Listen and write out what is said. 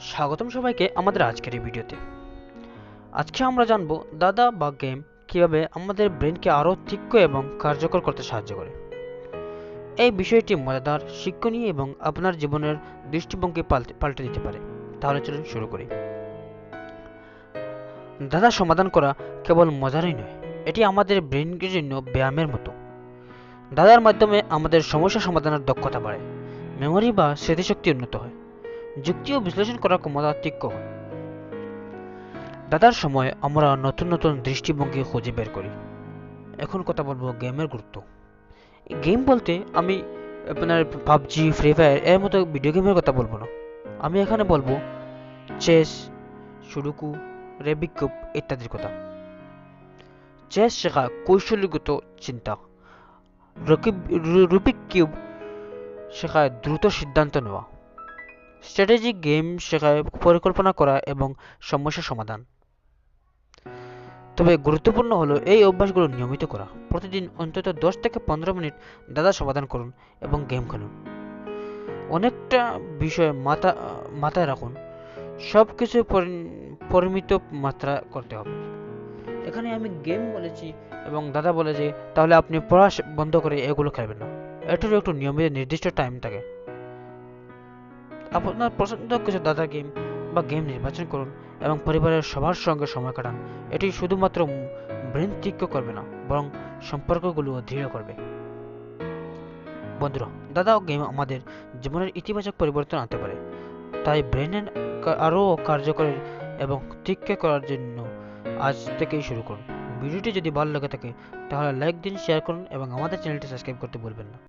স্বাগতম সবাইকে আমাদের আজকের এই ভিডিওতে। আজকে আমরা জানব দাদা বা গেম কীভাবে আমাদের ব্রেনকে আরও তীক্ষ্ণ এবং কার্যকর করতে সাহায্য করে। এই বিষয়টি মজাদার, শিক্ষণীয় এবং আপনার জীবনের দৃষ্টিভঙ্গি পাল্টে দিতে পারে। তাহলে চলুন শুরু করি। দাদা, সমাধান করা কেবল মজারই নয়, এটি আমাদের ব্রেনকে জন্য ব্যায়ামের মতো। দাদার মাধ্যমে আমাদের সমস্যা সমাধানের দক্ষতা বাড়ে মেমোরি বা স্মৃতিশক্তি উন্নত হয়। যুক্তি ও বিশ্লেষণ করার ক্ষমতা তীক্ষ্ণ দাদার সময় আমরা নতুন নতুন দৃষ্টিভঙ্গি খুঁজে বের করি। এখন কথা বলব গেমের গুরুত্ব। গেম বলতে আমি আপনার পাবজি ফ্রি ফায়ার এর মতো ভিডিও গেমের কথা বলব না। আমি এখানে বলব চেস সুডুকু রেবিক কিউব ইত্যাদির কথা। চেস শেখা কৌশলগত চিন্তা। রুবিক কিউব শেখায় দ্রুত সিদ্ধান্ত নেওয়া। স্ট্র্যাটেজিক গেম শেখায় পরিকল্পনা করা এবং সমস্যা সমাধান। তবে গুরুত্বপূর্ণ হলো এই অভ্যাসগুলো নিয়মিত করা। প্রতিদিন অন্তত দশ থেকে পনেরো মিনিট দাদা সমাধান করুন এবং গেম খেলুন। অনেকটা বিষয় মাথা, মাথায় রাখুন। সব কিছু পরিমিত মাত্রা করতে হবে। এখানে আমি গেম বলেছি এবং দাদা বলে যে, তাহলে আপনি পড়া বন্ধ করে এগুলো খেলবেন না। এটারও একটু নিয়মিত নির্দিষ্ট টাইম থাকে। আপনার পছন্দ কিছু দাদা গেম বা গেম নির্বাচন করুন এবং পরিবারের সবার সঙ্গে সময় কাটান। এটি শুধুমাত্র ব্রেন তীক্ষ্ণ করবে না, বরং সম্পর্কগুলো দৃঢ় করবে। বন্ধুরা, দাদা ও গেম আমাদের জীবনের ইতিবাচক পরিবর্তন আনতে পারে। তাই ব্রেনের আরও কার্যকর এবং তীক্ষ্ণ করার জন্য আজ থেকেই শুরু করুন। ভিডিওটি যদি ভালো লাগে থাকে, তাহলে লাইক দিন, শেয়ার করুন এবং আমাদের চ্যানেলটি সাবস্ক্রাইব করতে ভুলবেন না।